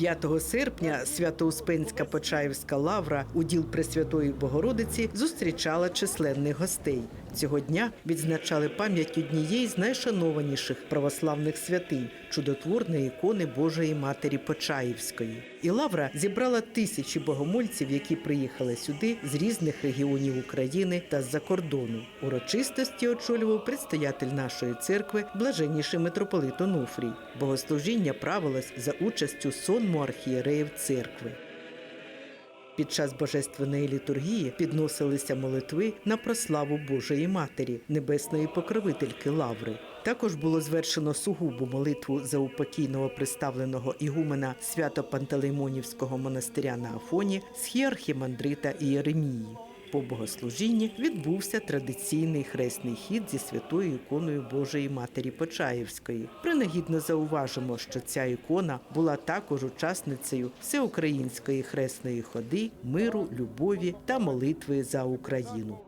5 серпня Свято-Успенська Почаївська лавра у діл Пресвятої Богородиці зустрічала численних гостей. Цього дня відзначали пам'ять однієї з найшанованіших православних святинь чудотворної ікони Божої Матері Почаївської. І лавра зібрала тисячі богомольців, які приїхали сюди з різних регіонів України та з-за кордону. Урочистості очолював предстоятель нашої церкви, блаженніший митрополит Онуфрій. Богослужіння правилось за участю сонму архієреїв церкви. Під час божественної літургії підносилися молитви на прославу Божої Матері, небесної покровительки Лаври. Також було звершено сугубу молитву за упокійного представленого ігумена Свято-Пантелеймонівського монастиря на Афоні, схіархімандрита Ієремії. По богослужінні відбувся традиційний хресний хід зі святою іконою Божої Матері Почаївської. Принагідно зауважимо, що ця ікона була також учасницею всеукраїнської хресної ходи, миру, любові та молитви за Україну.